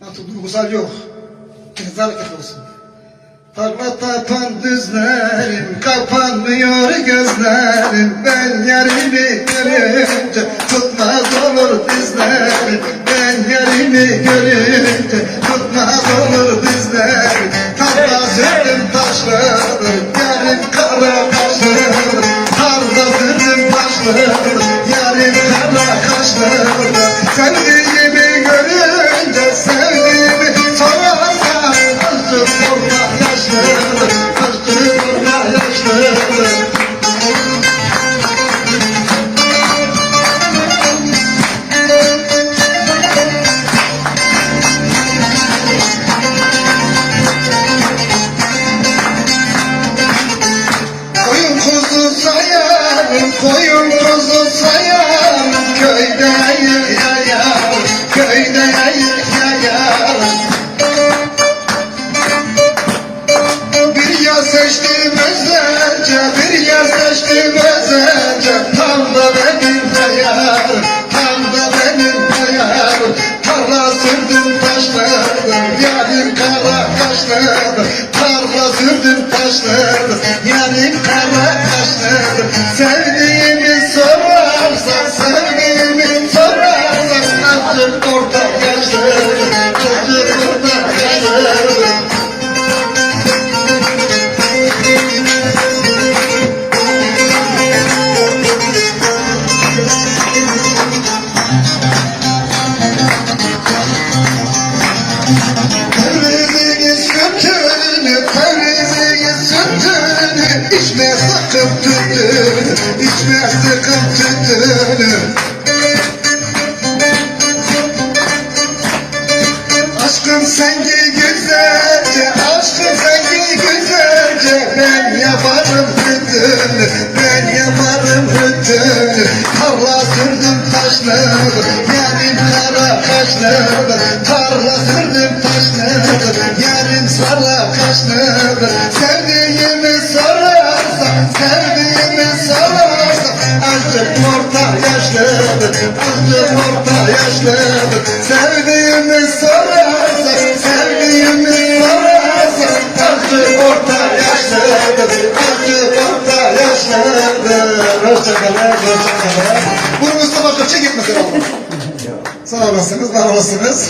Artık duygusal yok. Hızlı hareket olsun. Parla tapan düzlerim, kapanmıyor gözlerim. Ben yarimi görünce tutmaz olur dizlerim. Ben yarimi görünce tutmaz olur dizlerim. Tarla sürdüm taşları, yarım kara kaşları Tarla sürdüm taşları, yarım kara kaşları Sevdiğimi kuzu sayarım Köyde yayır yayarım, köyde yayır yayarım Bir yaz seçtim özelce, bir yaz seçtim özelce Tam da benim hayalım, tam da benim hayalım Tarla sürdüm taşladım, yarim kara kaşladım Tarla sürdüm taşladım, yarim kara kaşladım Sevdiğimi içme sakın tütünü Aşkım sen güzelce, aşkım sen güzelce. Ben yaparım tütünü, ben yaparım tütünü Tarla sürdüm taşları, yani kara kaşları. Tarla sürdüm taşları, orta yaşlı, azıcık orta yaşlı Sevdiğimi sorarsan, sevdiğimi sorarsan Azıcık orta yaşlı, azıcık orta yaşlı Hoşçakalın, hoşçakalın. Bunu Mustafa Köçek etmesin oğlum. Sağ olasınız, var olasınız